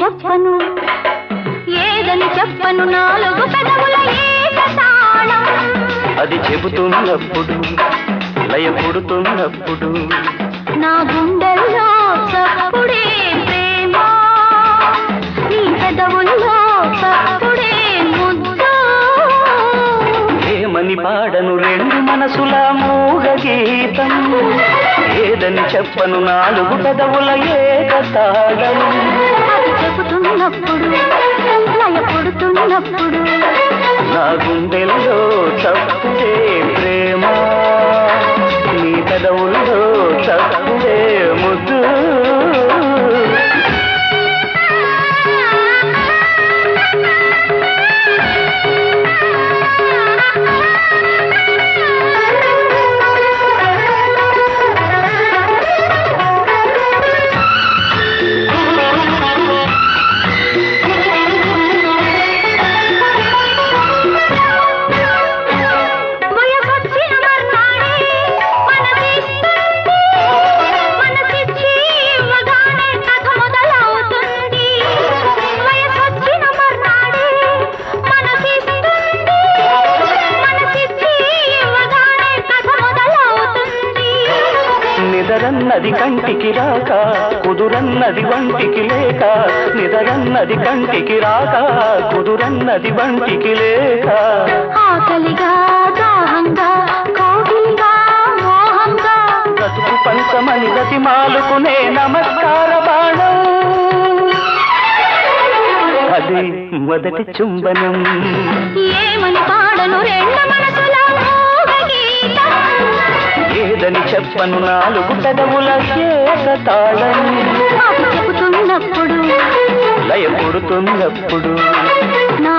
చెప్పను. ఏదని చెప్పను నాలుగు అది చెబుతున్నప్పుడు లయపుడుతున్నప్పుడు నా గుండెల్లో తప్పుడే ప్రేమ. నీ పెదవుల్లో తప్పుడే ఏమని పాడను రెండు మనసుల మూగ గీతం ఏదని చెప్పను నాలుగు పెదవుల ఏకతాళం అది చెబుతున్నప్పుడు పుడుతున్నప్పుడు నా గుండెల్లో నిదరన్నది కంటికి రాక కుదురన్నది వంటికి లేక నిదరన్నది కంటికి రాక కుదురన్నది వంటికి లేక. ఆకలిగా దాహంగా కోగిలిగా మోహంగా. బ్రతుకు పంచమని గతి మాలుకునే నమస్కార బాణం. అది మొదటి చుంబనం. ఏమని పాడను రెండు మనసుల. ఏదని చెప్పను నాలుగు పెదవుల చెబుతున్నప్పుడు లయ పుడుతున్నప్పుడు నా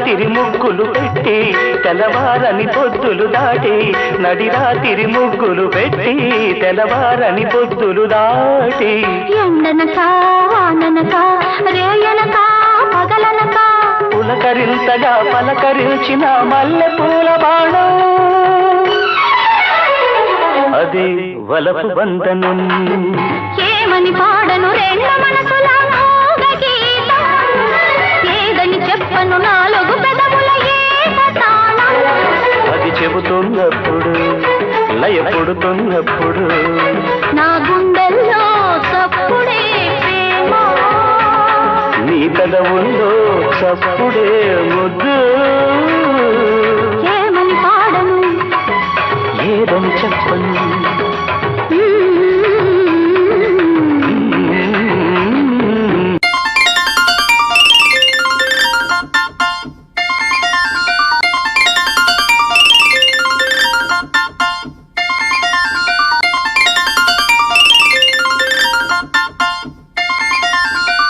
నడిరాతిరి ముగ్గులు పెట్టి తెల్లవారని పొద్దులు దాటి నడిరాతిరి ముగ్గులు పెట్టి తెల్లవారని పొద్దులు దాటి. ఎండనక వాననక రేయనక పగలనక. పులకరింతగా పలకరించిన మల్లె పూల బాణం. అది వలపు బంధనం ఏమని పాడను రెండు మనసుల పుడుతున్నప్పుడు. నా గుండెల్లో ప్రేమ. నీ పెదవుల్లో చప్పుడే ముద్దు.